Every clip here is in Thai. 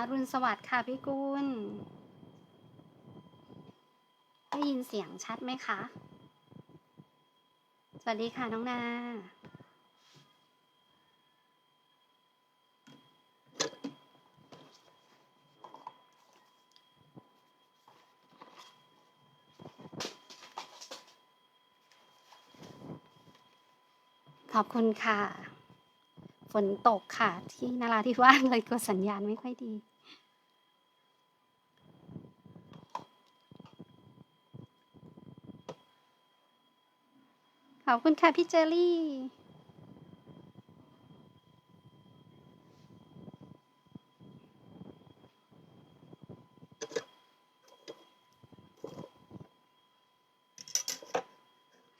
อรุณสวัสดิ์ค่ะพี่กุลได้ยินเสียงชัดไหมคะ สวัสดีค่ะน้องนาขอบคุณค่ะ ฝนตกค่ะ ที่นาราธิวาสเลยกดสัญญาณไม่ค่อยดี ขอบคุณค่ะพี่เจอรี่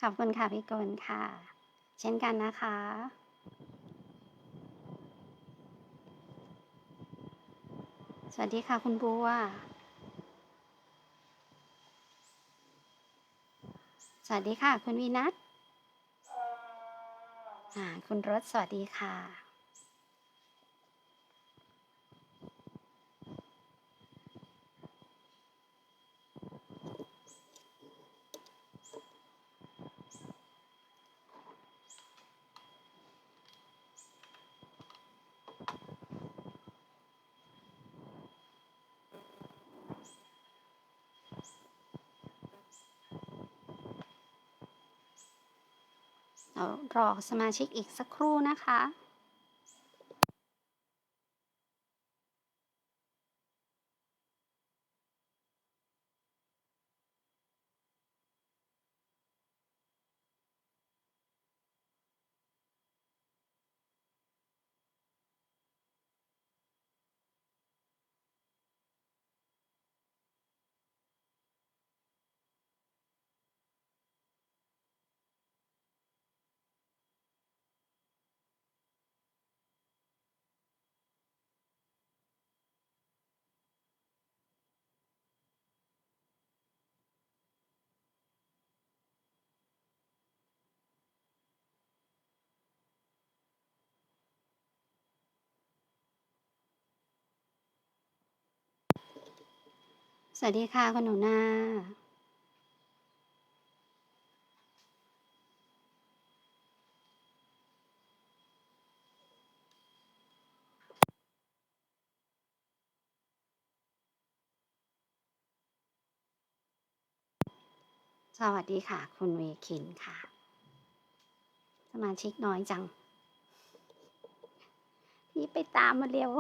ขอบคุณค่ะพี่กลค่ะ เช่นกันนะคะสวัสดีค่ะคุณบัว สวัสดีค่ะ คุณวีนัท คุณรถสวัสดีค่ะ เรารอสมาชิกอีกสักครู่นะคะ สวัสดีค่ะคุณหนูนาสวัสดีค่ะ คุณเวคินค่ะ สมาชิกน้อยจัง พี่ไปตามมาเร็ว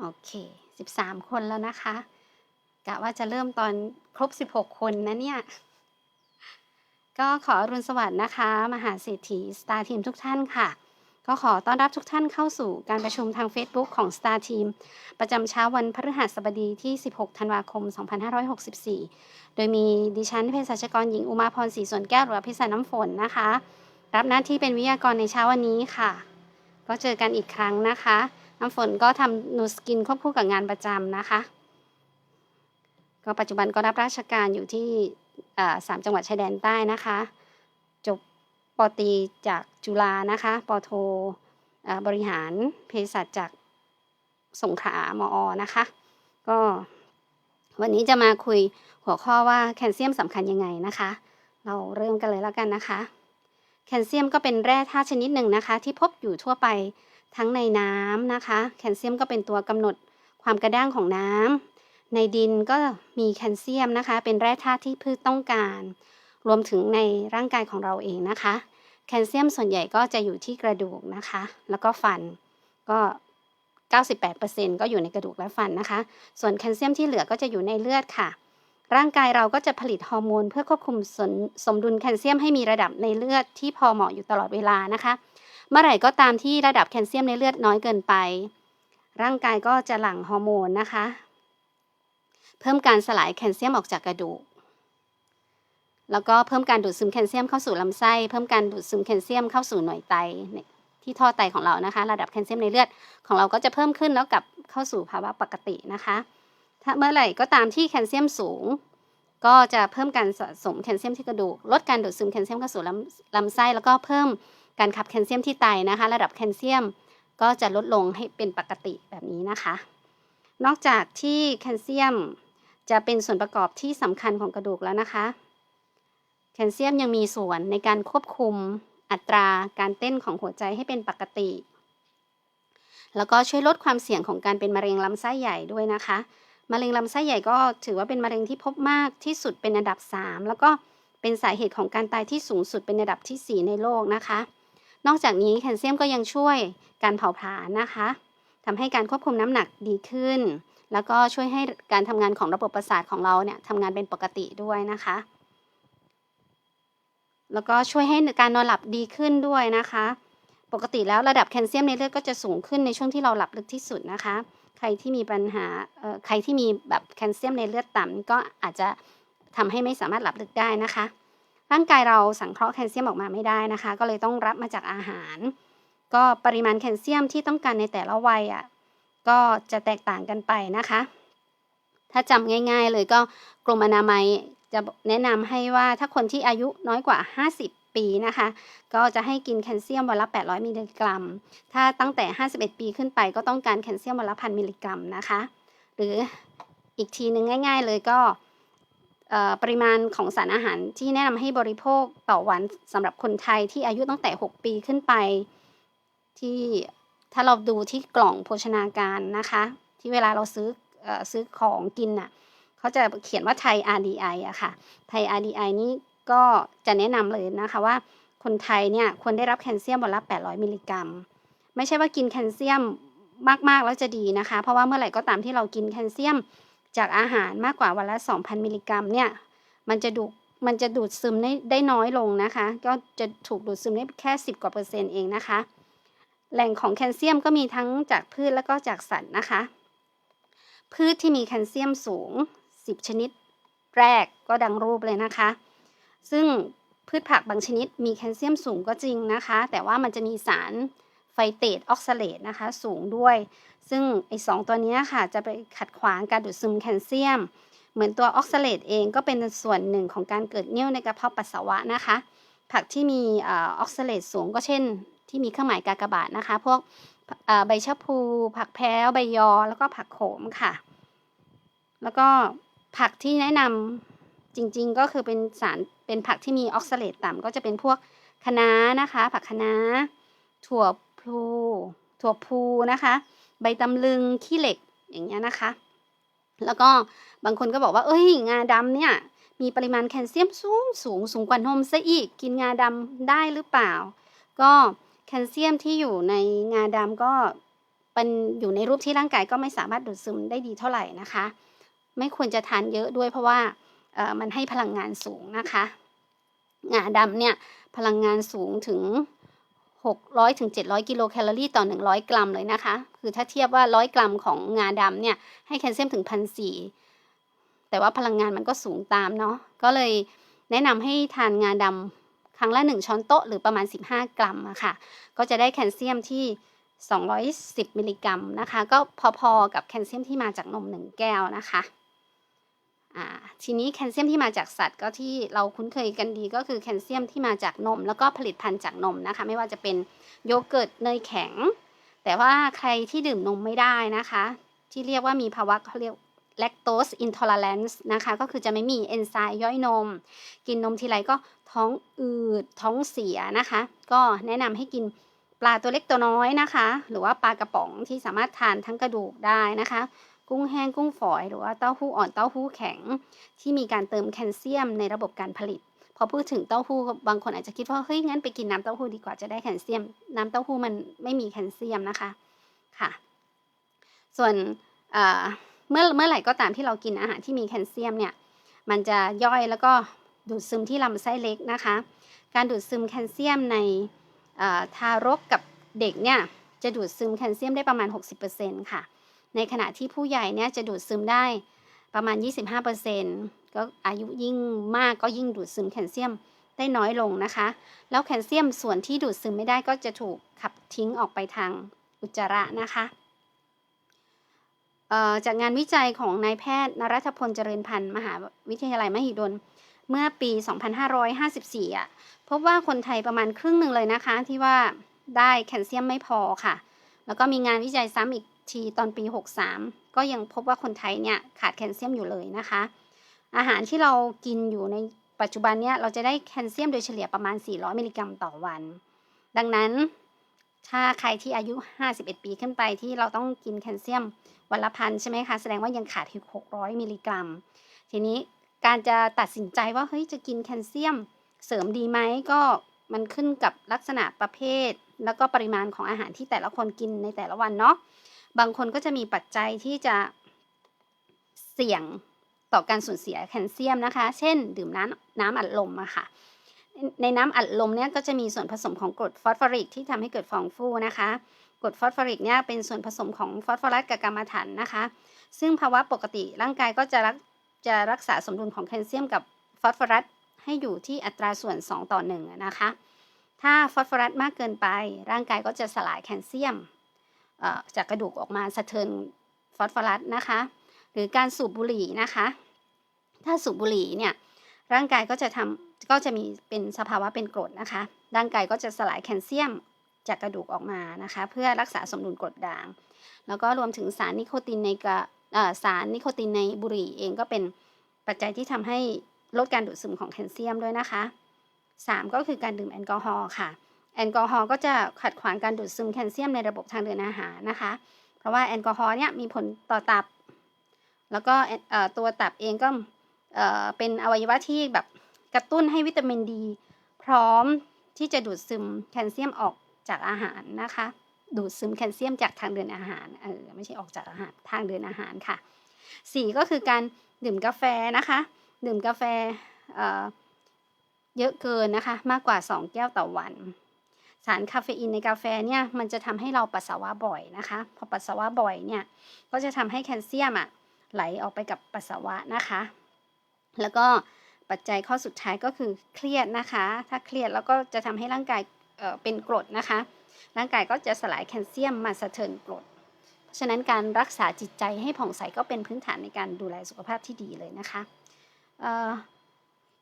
โอเค13คนแล้วนะคะกะว่าจะเริ่มตอนครบ16คนนะเนี่ย ก็ขออรุณสวัสดิ์นะคะ มหาเศรษฐีสตาร์ทีมทุกท่านค่ะ ก็ขอต้อนรับทุกท่านเข้าสู่การประชุมทาง Facebook ของ Star Team ประจำเช้าวันพฤหัสบดีที่ 16 ธันวาคม 2564 โดยมีดิฉันเภสัชกรหญิงอุมาพรศรีส่วนแก้วหรือพิษาน้ำฝนนะคะ รับหน้าที่เป็นวิทยากรในเช้าวันนี้ค่ะ ก็เจอกันอีกครั้งนะคะ น้ำฝนก็ทำนูสกินควบคู่กับงานประจำนะคะ ก็ปัจจุบันก็รับราชการอยู่ที่สามจังหวัดชายแดนใต้นะคะ จบปตีจากจุฬานะคะปโทบริหารเภสัชจากสงขลามอนะคะ ก็วันนี้จะมาคุยหัวข้อว่าแคลเซียมสำคัญยังไงนะคะ เราเริ่มกันเลยแล้วกันนะคะ แคลเซียมก็เป็นแร่ธาตุชนิดหนึ่งนะคะ ที่พบอยู่ทั่วไป ทั้งในน้ำนะคะ แคลเซียมก็เป็นตัวกำหนดความกระด้างของน้ำในดินก็มีแคลเซียมนะคะ เป็นแร่ธาตุที่พืชต้องการ รวมถึงในร่างกายของเราเองนะคะ แคลเซียมส่วนใหญ่ก็จะอยู่ที่กระดูกนะคะ แล้วก็ฟันก็ 98%ก็อยู่ในกระดูกและฟันนะคะ ส่วนแคลเซียมที่เหลือก็จะอยู่ในเลือดค่ะ ร่างกายเราก็จะผลิตฮอร์โมนเพื่อควบคุมสสมดุลแคลเซียมให้มีระดับในเลือดที่พอเหมาะอยู่ตลอดเวลานะคะ เมื่อไหร่ก็ตามที่ระดับแคลเซียมในเลือดน้อยเกินไป ร่างกายก็จะหลั่งฮอร์โมนนะคะ เพิ่มการสลายแคลเซียมออกจากกระดูก แล้วก็เพิ่มการดูดซึมแคลเซียมเข้าสู่ลำไส้ เพิ่มการดูดซึมแคลเซียมเข้าสู่หน่วยไตที่ท่อไตของเรานะคะ ระดับแคลเซียมในเลือดของเราก็จะเพิ่มขึ้นแล้วกลับเข้าสู่ภาวะปกตินะคะ ถ้าเมื่อไหร่ก็ตามที่แคลเซียมสูง ก็จะเพิ่มการสะสมแคลเซียมที่กระดูก ลดการดูดซึมแคลเซียมเข้าสู่ลำลำไส้แล้วก็เพิ่ม การขับแคลเซียมที่ไตนะคะ ระดับแคลเซียมก็จะลดลงให้เป็นปกติแบบนี้นะคะ นอกจากที่แคลเซียมจะเป็นส่วนประกอบที่สำคัญของกระดูกแล้วนะคะ แคลเซียมยังมีส่วนในการควบคุมอัตราการเต้นของหัวใจให้เป็นปกติ แล้วก็ช่วยลดความเสี่ยงของการเป็นมะเร็งลำไส้ใหญ่ด้วยนะคะ มะเร็งลำไส้ใหญ่ก็ถือว่าเป็นมะเร็งที่พบมากที่สุดเป็นอันดับ 3 แล้วก็เป็นสาเหตุของการตายที่สูงสุดเป็นอันดับที่ 4 ในโลกนะคะ นอกจากนี้แคลเซียมก็ยังช่วยการเผาผลาญนะคะทำให้การควบคุมน้ำหนักดีขึ้น แล้วก็ช่วยให้การทำงานของระบบประสาทของเราเนี่ยทำงานเป็นปกติด้วยนะคะ แล้วก็ช่วยให้การนอนหลับดีขึ้นด้วยนะคะ ปกติแล้วระดับแคลเซียมในเลือดก็จะสูงขึ้นในช่วงที่เราหลับลึกที่สุดนะคะ ใครที่มีปัญหาใครที่มีแบบแคลเซียมในเลือดต่ำก็อาจจะทำให้ไม่สามารถหลับลึกได้นะคะ ร่างกายเราสังเคราะห์แคลเซียมออกมาไม่ได้นะคะ ก็เลยต้องรับมาจากอาหาร ก็ปริมาณแคลเซียมที่ต้องการในแต่ละวัยอะก็จะแตกต่างกันไปนะคะ ถ้าจำง่าย ๆ เลยก็กรมอนามัยจะแนะนำให้ว่าถ้าคนที่อายุน้อยกว่า 50 ปีนะคะ ก็จะให้กินแคลเซียมวันละ 800 มิลลิกรัม ถ้าตั้งแต่ 51 ปีขึ้นไปก็ต้องการแคลเซียมวันละพันมิลลิกรัมนะคะ หรืออีกทีหนึ่งง่าย ๆ เลยก็ ปริมาณของสารอาหารที่แนะนำให้บริโภคต่อวันสำหรับคนไทยที่อายุตั้งแต่ 6 ปีขึ้นไป ที่ถ้าเราดูที่กล่องโภชนาการนะคะ ที่เวลาเราซื้ออซื้อของกินน่ะเขาจะเขียนว่าไทย RDI อะค่ะไทย RDI นี้ก็จะแนะนำเลยนะคะว่าคนไทยเนี่ยควรได้รับแคลเซียมวันละ 800 มิลลิกรัม ไม่ใช่ว่ากินแคลเซียมมากๆแล้วจะดีนะคะ เพราะว่าเมื่อไหร่ก็ตามที่เรากินแคลเซียม จากอาหารมากกว่าวันละ 2,000 มิลลิกรัมเนี่ยมันจะดูมันจะดูดซึมได้ได้น้อยลงนะคะ ก็จะถูกดูดซึมได้แค่ 10 กว่าเปอร์เซ็นต์เองนะคะ แหล่งของแคลเซียมก็มีทั้งจากพืชแล้วก็จากสัตว์นะคะ พืชที่มีแคลเซียมสูง 10 ชนิดแรกก็ดังรูปเลยนะคะ ซึ่งพืชผักบางชนิดมีแคลเซียมสูงก็จริงนะคะ แต่ว่ามันจะมีสารไฟเตตออกซาเลตนะคะ สูงด้วย ซึ่งไอ้สตัวนี้ค่ะจะไปขัดขวางการดูดซึมแคลเซียม เหมือนตัวออกซาเลตเองก็เป็นส่วนหนึ่งของการเกิดนิ่วในกระเพาะปัสสาวะนะคะ ผักที่มีออกซาเลตสูงก็เช่น ที่มีเครื่องหมายกากบาทนะคะ พวกใบชะพู ผักแพ้วใบยอ แล้วก็ผักโขมค่ะ แล้วก็ผักที่แนะนำจริงๆก็คือเป็นสารเป็นผักที่มีออกซาเลตต่ำก็จะเป็นพวกคะน้านะคะ ผักคะน้าถั่วพลู ถั่วพูนะคะ ใบตำลึงขี้เหล็กอย่างเงี้ยนะคะ แล้วก็บางคนก็บอกว่า เอ้ย งาดำเนี่ย มีปริมาณแคลเซียมสูงสูงสูงกว่านมซะอีก กินงาดำได้หรือเปล่า ก็แคลเซียมที่อยู่ในงาดำก็เป็นอยู่ในรูปที่ร่างกายก็ไม่สามารถดูดซึมได้ดีเท่าไหร่นะคะ ไม่ควรจะทานเยอะด้วยเพราะว่ามันให้พลังงานสูงนะคะ งาดำเนี่ยพลังงานสูงถึง 600ถึง700 กิโลแคลอรี่ต่อ 100 กรัมเลยนะคะ คือถ้าเทียบว่า 100 กรัมของงาดำเนี่ย ให้แคลเซียมถึง 1,400 แต่ว่าพลังงานมันก็สูงตามเนาะ ก็เลยแนะนำให้ทานงาดำครั้งละ 1 ช้อนโต๊ะหรือประมาณ 15 กรัมอะค่ะ ก็จะได้แคลเซียมที่ 210 มิลลิกรัมนะคะ ก็พอๆกับแคลเซียมที่มาจากนม 1 แก้วนะคะ ทีนี้แคลเซียมที่มาจากสัตว์ก็ที่เราคุ้นเคยกันดีก็คือแคลเซียมที่มาจากนม แล้วก็ผลิตภัณฑ์จากนมนะคะ ไม่ว่าจะเป็นโยเกิร์ตเนยแข็ง แต่ว่าใครที่ดื่มนมไม่ได้นะคะ ที่เรียกว่ามีภาวะเขาเรียก lactose intolerance นะคะ ก็คือจะไม่มีเอนไซม์ย่อยนม กินนมทีไรก็ท้องอืดท้องเสียนะคะ ก็แนะนำให้กินปลาตัวเล็กตัวน้อยนะคะ หรือว่าปลากระป๋องที่สามารถทานทั้งกระดูกได้นะคะ กุ้งแห้งกุ้งฝอย หรือว่าเต้าหู้อ่อนเต้าหู้แข็ง ที่มีการเติมแคลเซียมในระบบการผลิต พอพูดถึงเต้าหู้บางคนอาจจะคิดว่าเฮ้ยงั้นไปกินน้ำเต้าหู้ดีกว่าจะได้แคลเซียม น้ำเต้าหู้มันไม่มีแคลเซียมนะคะค่ะ ส่วนเมื่อเมื่อไหร่ก็ตามที่เรากินอาหารที่มีแคลเซียมเนี่ยมันจะย่อยแล้วก็ดูดซึมที่ลำไส้เล็กนะคะ การดูดซึมแคลเซียมในทารกกับเด็กเนี่ยจะดูดซึมแคลเซียมได้ประมาณ 60%ค่ะ ในขณะที่ผู้ใหญ่เนี่ยจะดูดซึมได้ประมาณ 25%ก็อายุยิ่งมากก็ยิ่งดูดซึมแคลเซียมได้น้อยลงนะคะ แล้วแคลเซียมส่วนที่ดูดซึมไม่ได้ก็จะถูกขับทิ้งออกไปทางอุจจาระนะคะจากงานวิจัยของนายแพทย์นรัฐพลเจริญพันธ์ มหาวิทยาลัยมหิดล เมื่อปี 2554อะพบว่าคนไทยประมาณครึ่งหนึ่งเลยนะคะ ที่ว่าได้แคลเซียมไม่พอค่ะ แล้วก็มีงานวิจัยซ้ำอีกทีตอนปี 63 ก็ยังพบว่าคนไทยเนี่ยขาดแคลเซียมอยู่เลยนะคะ อาหารที่เรากินอยู่ในปัจจุบันเนี่ยเราจะได้แคลเซียมโดยเฉลี่ยประมาณ 400 มิลลิกรัมต่อวัน ดังนั้นถ้าใครที่อายุ 51 ปีขึ้นไปที่เราต้องกินแคลเซียมวันละพันใช่ไหมคะ แสดงว่ายังขาดอีก600 มิลลิกรัม ทีนี้การจะตัดสินใจว่าเฮ้ยจะกินแคลเซียมเสริมดีไหมก็มันขึ้นกับลักษณะประเภท แล้วก็ปริมาณของอาหารที่แต่ละคนกินในแต่ละวันเนาะบางคนก็จะมีปัจจัยที่จะเสี่ยงต่อการสูญเสียแคลเซียมนะคะ เช่น ดื่มน้ำน้ำอัดลมอะค่ะ ในน้ำอัดลมเนี่ยก็จะมีส่วนผสมของกรดฟอสฟอริกที่ทำให้เกิดฟองฟูนะคะกรดฟอสฟอริกเนี่ยเป็นส่วนผสมของฟอสฟอรัสกับกรรมฐานนะคะ ซึ่งภาวะปกติร่างกายก็จะรักจะรักษาสมดุลของแคลเซียมกับฟอสฟอรัสให้อยู่ที่อัตราส่วน 2 ต่อ1นะคะ ถ้าฟอสฟอรัสมากเกินไป ร่างกายก็จะสลายแคลเซียมจากกระดูกออกมาสะเทินฟอสฟอรัสนะคะ หรือการสูบบุหรี่นะคะ ถ้าสูบบุหรี่เนี่ยร่างกายก็จะทำก็จะมีเป็นสภาวะเป็นกรดนะคะ ร่างกายก็จะสลายแคลเซียมจากกระดูกออกมานะคะ เพื่อรักษาสมดุลกรดด่าง แล้วก็รวมถึงสารนิโคตินในกระสารนิโคตินในบุหรี่เองก็เป็นปัจจัยที่ทำให้ลดการดูดซึมของแคลเซียมด้วยนะคะ 3 ก็คือการดื่มแอลกอฮอล์ค่ะ แอลกอฮอล์ก็จะขัดขวางการดูดซึมแคลเซียมในระบบทางเดินอาหารนะคะ เพราะว่าแอลกอฮอล์เนี่ยมีผลต่อตับ แล้วก็ตัวตับเองก็เป็นอวัยวะที่แบบกระตุ้นให้วิตามินดี พร้อมที่จะดูดซึมแคลเซียมออกจากอาหารนะคะ ดูดซึมแคลเซียมจากทางเดินอาหารเออไม่ใช่ออกจากอาหารทางเดินอาหารค่ะสี่ก็คือการดื่มกาแฟนะคะ ดื่มกาแฟ เยอะเกินนะคะ มากกว่า 2 แก้วต่อวัน สารคาเฟอีนในกาแฟเนี่ยมันจะทำให้เราปัสสาวะบ่อยนะคะ พอปัสสาวะบ่อยเนี่ยก็จะทำให้แคลเซียมอะไหลออกไปกับปัสสาวะนะคะ แล้วก็ปัจจัยข้อสุดท้ายก็คือเครียดนะคะ ถ้าเครียดแล้วก็จะทำให้ร่างกายเเป็นกรดนะคะ ร่างกายก็จะสลายแคลเซียมมาสะเทินกรด เพราะฉะนั้นการรักษาจิตใจให้ผ่องใสก็เป็นพื้นฐานในการดูแลสุขภาพที่ดีเลยนะคะ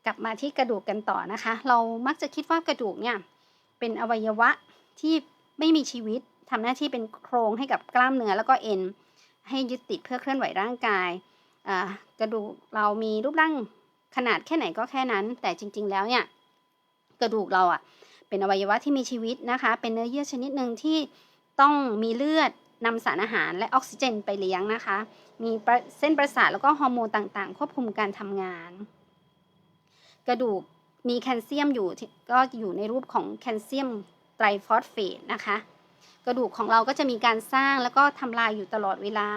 กลับมาที่กระดูกกันต่อนะคะ เรามักจะคิดว่ากระดูกเนี่ยเป็นอวัยวะที่ไม่มีชีวิตทำหน้าที่เป็นโครงให้กับกล้ามเนื้อแล้วก็เอ็น ให้ยึดติดเพื่อเคลื่อนไหวร่างกายกระดูกเรามีรูปร่างขนาดแค่ไหนก็แค่นั้น แต่จริง ๆ แล้วเนี่ยกระดูกเราอะ่ะเป็นอวัยวะที่มีชีวิตนะคะ เป็นเนื้อเยื่อชนิดหนึ่งที่ต้องมีเลือดนำสารอาหารและออกซิเจนไปเลี้ยงนะคะ มีเส้นประสาทแล้วก็ฮอร์โมนต่างๆ ควบคุมการทำงาน กระดูกมีแคลเซียมอยู่ก็อยู่ในรูปของแคลเซียมไตรฟอสเฟตนะคะ กระดูกของเราก็จะมีการสร้างแล้วก็ทำลายอยู่ตลอดเวลา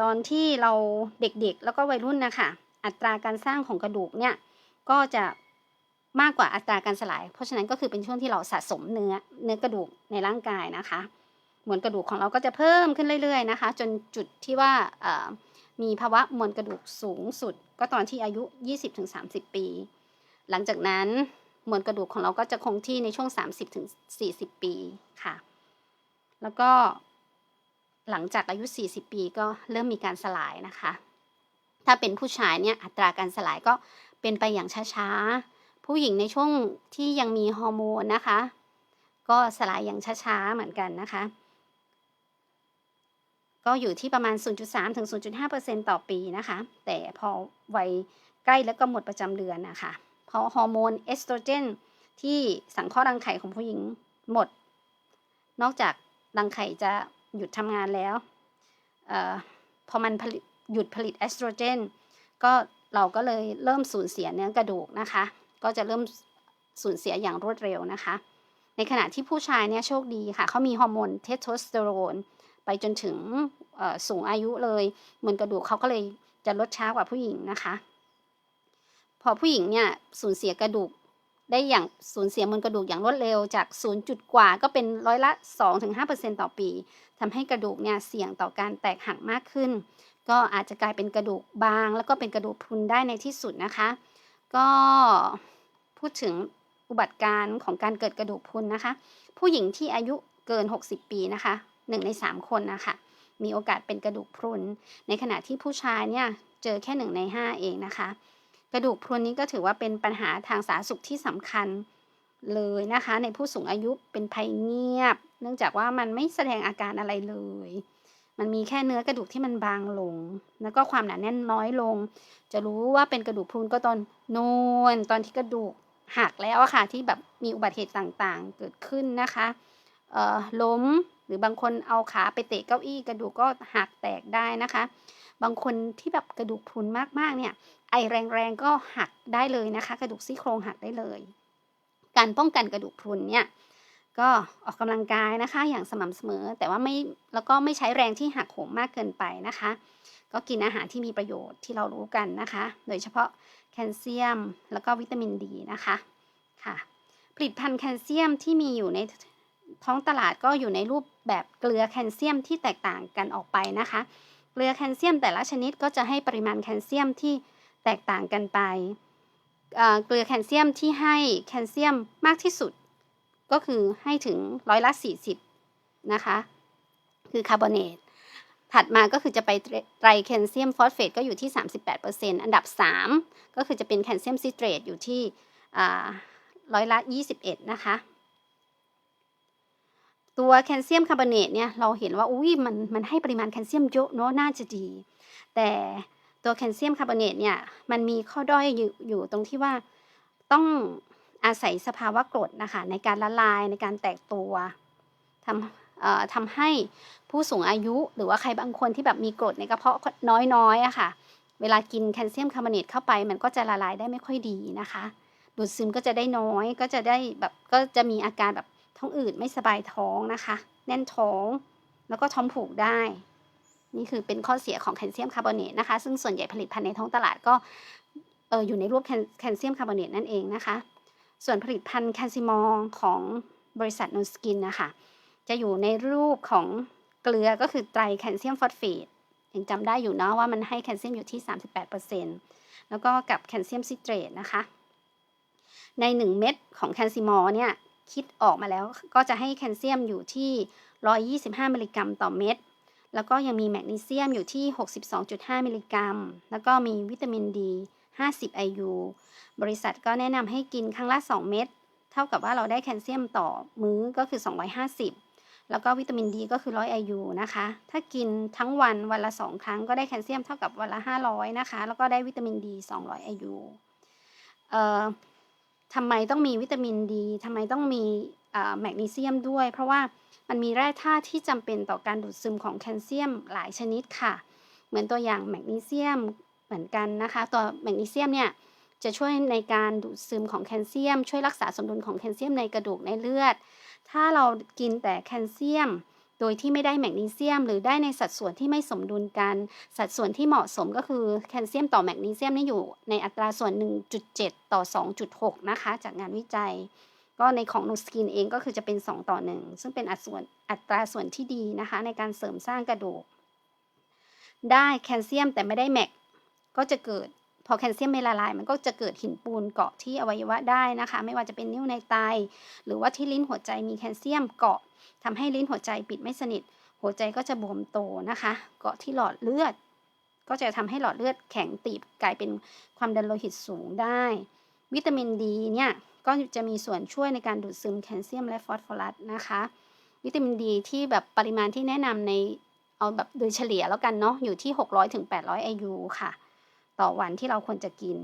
ตอนที่เราเด็กๆ แล้วก็วัยรุ่นนะคะอัตราการสร้างของกระดูกเนี่ยก็จะมากกว่าอัตราการสลาย เพราะฉะนั้นก็คือเป็นช่วงที่เราสะสมเนื้อเนื้อกระดูกในร่างกายนะคะมวลกระดูกของเราก็จะเพิ่มขึ้นเรื่อยๆนะคะ จนจุดที่ว่า มีภาวะมวลกระดูกสูงสุด ก็ตอนที่อายุ 20-30 ปี หลังจากนั้นมวลกระดูกของเราก็จะคงที่ในช่วง 30-40 ปีค่ะ แล้วก็หลังจากอายุ 40 ปีก็เริ่มมีการสลายนะคะ ถ้าเป็นผู้ชายเนี่ยอัตราการสลายก็เป็นไปอย่างช้าๆ ผู้หญิงในช่วงที่ยังมีฮอร์โมนนะคะ ก็สลายอย่างช้าๆ เหมือนกันนะคะ ก็อยู่ที่ประมาณ 0.3 ถึง 0.5%ต่อปีนะคะ แต่พอวัยใกล้แล้วก็หมดประจำเดือนนะคะพราะฮอร์โมนเอสโตรเจนที่สังเคราะห์รังไข่ของผู้หญิงหมด นอกจากรังไข่จะหยุดทำงานแล้วออพอมันผลิตหยุดผลิตเอสโตรเจนก็เราก็เลยเริ่มสูญเสียเนื้อกระดูกนะคะ ก็จะเริ่มสูญเสียอย่างรวดเร็วนะคะ ในขณะที่ผู้ชายเนี่ยโชคดีค่ะเขามีฮอร์โมนเทสโทสเตอโรน ไปจนถึงสูงอายุเลยเหมือนกระดูกเขาก็เลยจะลดช้ากว่าผู้หญิงนะคะ พอผู้หญิงเนี่ยสูญเสียกระดูกได้อย่างสูญเสียมวลกระดูกอย่างรวดเร็วจาก0จุดกว่าก็เป็นร้อยละ 2-5%ต่อปีทำให้กระดูกเนี่ยเสี่ยงต่อการแตกหักมากขึ้น ก็อาจจะกลายเป็นกระดูกบาง แล้วก็เป็นกระดูกพรุนได้ในที่สุดนะคะ ก็พูดถึงอุบัติการณ์ของการเกิดกระดูกพรุนนะคะ ผู้หญิงที่อายุเกิน 60 ปีนะคะ หนึ่งใน 3 คนนะคะมีโอกาสเป็นกระดูกพรุน ในขณะที่ผู้ชายเนี่ยเจอแค่หนึ่งใน 5 เองนะคะ กระดูกพรุนนี้ก็ถือว่าเป็นปัญหาทางสาธารณสุขที่สำคัญเลยนะคะ ในผู้สูงอายุเป็นภัยเงียบ เนื่องจากว่ามันไม่แสดงอาการอะไรเลย มันมีแค่เนื้อกระดูกที่มันบางลง แล้วก็ความหนาแน่นน้อยลง จะรู้ว่าเป็นกระดูกพรุนก็ตอนโน่นตอนที่กระดูกหักแล้วอะค่ะที่แบบมีอุบัติเหตุต่างๆ เกิดขึ้นนะคะ ล้ม หรือบางคนเอาขาไปเตะเก้าอี้กระดูกก็หักแตกได้นะคะ บางคนที่แบบกระดูกพรุนมากๆเนี่ยไอแรงๆก็หักได้เลยนะคะ กระดูกซี่โครงหักได้เลย การป้องกันกระดูกพรุนเนี่ยก็ออกกำลังกายนะคะ อย่างสม่ำเสมอ แต่ว่าไม่แล้วก็ไม่ใช้แรงที่หักโหมมากเกินไปนะคะ ก็กินอาหารที่มีประโยชน์ที่เรารู้กันนะคะ โดยเฉพาะแคลเซียมแล้วก็วิตามินดีนะคะค่ะ ผลิตภัณฑ์แคลเซียมที่มีอยู่ใน ท้องตลาดก็อยู่ในรูปแบบเกลือแคลเซียมที่แตกต่างกันออกไปนะคะ เกลือแคลเซียมแต่ละชนิดก็จะให้ปริมาณแคลเซียมที่แตกต่างกันไป เกลือแคลเซียมที่ให้แคลเซียมมากที่สุด ก็คือให้ถึงร้อยละ 40 นะคะ คือคาร์บอเนต ถัดมาก็คือจะไปไตรแคลเซียมฟอสเฟตก็อยู่ที่ 38%อันดับ 3 ก็คือจะเป็นแคลเซียมซิเตรตอยู่ที่ร้อยละ 21 นะคะ ตัวแคลเซียมคาร์บอเนตเนี่ยเราเห็นว่าอุ้ยมันมันให้ปริมาณแคลเซียมเยอะเนาะน่าจะดี แต่ตัวแคลเซียมคาร์บอเนตเนี่ยมันมีข้อด้อยอยู่อยู่ตรงที่ว่าต้องอาศัยสภาวะกรดนะคะในการละลายในการแตกตัวทำทำให้ผู้สูงอายุหรือว่าใครบางคนที่แบบมีกรดในกระเพาะน้อยๆอะค่ะ เวลากินแคลเซียมคาร์บอเนตเข้าไป มันก็จะละลายได้ไม่ค่อยดีนะคะ ดูดซึมก็จะได้น้อยก็จะได้แบบก็จะมีอาการแบบ ท้องอืดไม่สบายท้องนะคะ แน่นท้อง แล้วก็ท้องผูกได้ นี่คือเป็นข้อเสียของแคลเซียมคาร์บอเนตนะคะ ซึ่งส่วนใหญ่ผลิตภัณฑ์ในท้องตลาดก็เอออยู่ในรูปแคลเซียมคาร์บอเนตนั่นเองนะคะ ส่วนผลิตภัณฑ์แคลซิมอลของบริษัทโนสกินนะคะ จะอยู่ในรูปของเกลือก็คือไตรแคลเซียมฟอสเฟตยังจำได้อยู่เนาะว่ามันให้แคลเซียมอยู่ที่ 38%แล้วก็กับแคลเซียมซิเตรตนะคะ ใน 1 เม็ดของแคลซิมอลเนี่ย คิดออกมาแล้ว ก็จะให้แคลเซียมอยู่ที่ 125 มิลลิกรัมต่อเม็ด แล้วก็ยังมีแมกนีเซียมอยู่ที่ 62.5 มิลลิกรัม แล้วก็มีวิตามินดี 50 IU บริษัทก็แนะนำให้กินครั้งละ 2 เม็ด เท่ากับว่าเราได้แคลเซียมต่อมื้อก็คือ 250 แล้วก็วิตามินดีก็คือ 100 IU นะคะ ถ้ากินทั้งวันวันละ 2 ครั้งก็ได้แคลเซียมเท่ากับวันละ 500 นะคะ แล้วก็ได้วิตามินดี 200 IU เอ่อ ทำไมต้องมีวิตามินดีทำไมต้องมีแมกนีเซียมด้วย เพราะว่ามันมีแร่ธาตุที่จำเป็นต่อการดูดซึมของแคลเซียมหลายชนิดค่ะ เหมือนตัวอย่างแมกนีเซียมเหมือนกันนะคะ ตัวแมกนีเซียมเนี่ยจะช่วยในการดูดซึมของแคลเซียม ช่วยรักษาสมดุลของแคลเซียมในกระดูกในเลือด ถ้าเรากินแต่แคลเซียม โดยที่ไม่ได้แมกนีเซียม หรือได้ในสัดส่วนที่ไม่สมดุลกัน สัดส่วนที่เหมาะสมก็คือแคลเซียมต่อแมกนีเซียมนี่อยู่ในอัตราส่วน 1.7 ต่อ 2.6 นะคะ จากงานวิจัย ก็ในของนูสกินเองก็คือจะเป็น 2 ต่อ 1 ซึ่งเป็นอัตราส่วนอัตราส่วนที่ดีนะคะ ในการเสริมสร้างกระดูก ได้แคลเซียมแต่ไม่ได้แมกก็จะเกิดพอแคลเซียมไม่ละลายมันก็จะเกิดหินปูนเกาะที่อวัยวะได้นะคะ ไม่ว่าจะเป็นนิ้วในไตหรือว่าที่ลิ้นหัวใจมีแคลเซียมเกาะ ทำให้ลิ้นหัวใจปิดไม่สนิท หัวใจก็จะบวมโตนะคะ เกาะที่หลอดเลือด ก็จะทำให้หลอดเลือดแข็งตีบกลายเป็นความดันโลหิตสูงได้ วิตามินดีเนี่ยก็จะมีส่วนช่วยในการดูดซึมแคลเซียมและฟอสฟอรัสนะคะ วิตามินดีที่แบบปริมาณที่แนะนำในเอาแบบโดยเฉลี่ยแล้วกันเนาะอยู่ที่ 600ถึง800 IU ค่ะ ต่อวันที่เราควรจะกิน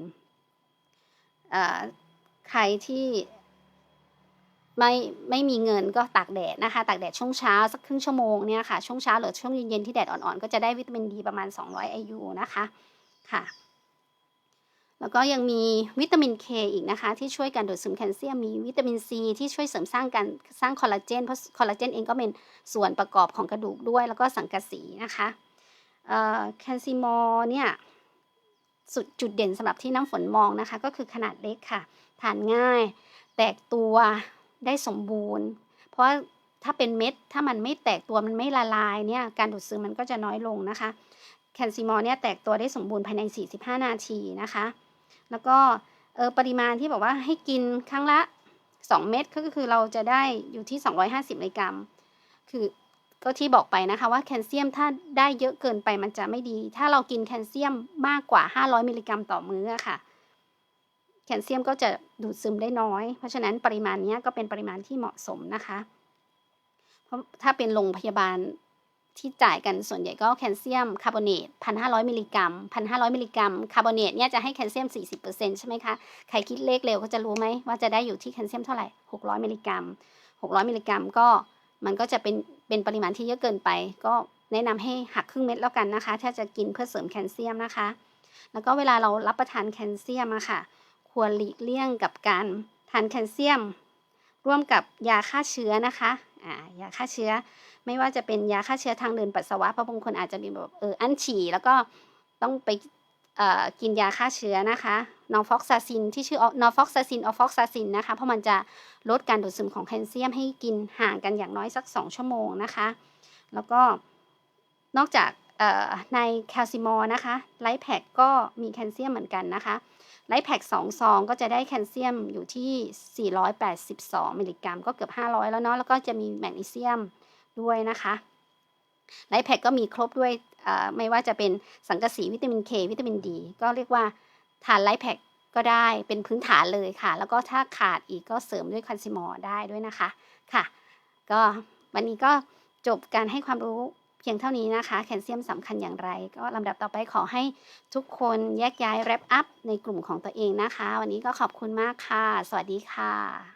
ใครที่ ไม่ไม่มีเงินก็ตากแดดนะคะ ตากแดดช่วงเช้าสักครึ่งชั่วโมงเนี่ยค่ะช่วงเช้าหรือช่วงเย็นๆที่แดดอ่อนๆก็จะได้วิตามินดีประมาณ 200 IU นะคะค่ะ แล้วก็ยังมีวิตามินเคอีกนะคะ ที่ช่วยการดูดซึมแคลเซียมมีวิตามินซีที่ช่วยเสริมสร้างการสร้างคอลลาเจนเพราะคอลลาเจนเองก็เป็นส่วนประกอบของกระดูกด้วย แล้วก็สังกะสีนะคะแคลซิมอลเนี่ยสุดจุดเด่นสำหรับที่น้ำฝนมองนะคะ ก็คือขนาดเล็กค่ะทานง่าย แตกตัว ได้สมบูรณ์ เพราะถ้าเป็นเม็ดถ้ามันไม่แตกตัวมันไม่ละลายเนี่ยการดูดซึมมันก็จะน้อยลงนะคะ แคนซิมอลเนี่ยแตกตัวได้สมบูรณ์ภายใน 45 นาทีนะคะ แล้วก็เออปริมาณที่บอกว่าให้กินครั้งละ 2 เม็ดก็คือเราจะได้อยู่ที่ 250มิลลิกรัม คือก็ที่บอกไปนะคะว่าแคลเซียมถ้าได้เยอะเกินไปมันจะไม่ดี ถ้าเรากินแคลเซียมมากกว่า 500 มิลลิกรัมต่อมื้อะค่ะ แคลเซียมก็จะดูดซึมได้น้อย เพราะฉะนั้นปริมาณนี้ก็เป็นปริมาณที่เหมาะสมนะคะ เพราะถ้าเป็นโรงพยาบาลที่จ่ายกันส่วนใหญ่ก็แคลเซียมคาร์บอเนต1,500 มิลลิกรัม 1,500 มิลลิกรัมคาร์บอเนตเนี่ยจะให้แคลเซียม 40%ใช่ไหมคะ ใครคิดเลขเร็วก็จะรู้ไหมว่าจะได้อยู่ที่แคลเซียมเท่าไหร่ 600 มิลลิกรัม 600 มิลลิกรัมก็มันก็จะเป็นเป็นปริมาณที่เยอะเกินไป ก็แนะนำให้หักครึ่งเม็ดแล้วกันนะคะ ถ้าจะกินเพื่อเสริมแคลเซียมนะคะ แล้วก็เวลาเรารับประทานแคลเซียมอะค่ะ ควรหลีกเลี่ยงกับการทานแคลเซียม ร่วมกับยาฆ่าเชื้อนะคะอ่ายาฆ่าเชื้อ ไม่ว่าจะเป็นยาฆ่าเชื้อทางเดินปัสสาวะเพราะบางคนอาจจะมีแบบเอออั้นฉี่แล้วก็ต้องไปกินยาฆ่าเชื้อนะคะนอร์ฟอกซาซินที่ชื่อนอร์ฟอกซาซินออฟอกซาซินนะคะ เพราะมันจะลดการดูดซึมของแคลเซียมให้กินห่างกันอย่างน้อยสัก 2 ชั่วโมงนะคะ แล้วก็นอกจากในแคลซิมอลนะคะไลท์แพคก็มีแคลเซียมเหมือนกันนะคะ ไลท์แพค2ซองก็จะได้แคลเซียมอยู่ที่ 482 มิลลิกรัม ก็เกือบ 500 แล้วเนาะแล้วก็จะมีแมกนีเซียมด้วยนะคะไลท์แพคก็มีครบด้วยไม่ว่าจะเป็นสังกะสีวิตามินเควิตามินดีก็เรียกว่าทานไลท์แพคก็ได้เป็นพื้นฐานเลยค่ะ แล้วก็ถ้าขาดอีกก็เสริมด้วยคอนซิมอร์ได้ด้วยนะคะค่ะ ก็วันนี้ก็จบการให้ความรู้ พียงเท่านี้นะคะ แคลเซียมสำคัญอย่างไร ก็ลำดับต่อไปขอให้ทุกคนแยกย้ายแรปอัพในกลุ่มของตัวเองนะคะ วันนี้ก็ขอบคุณมากค่ะ สวัสดีค่ะ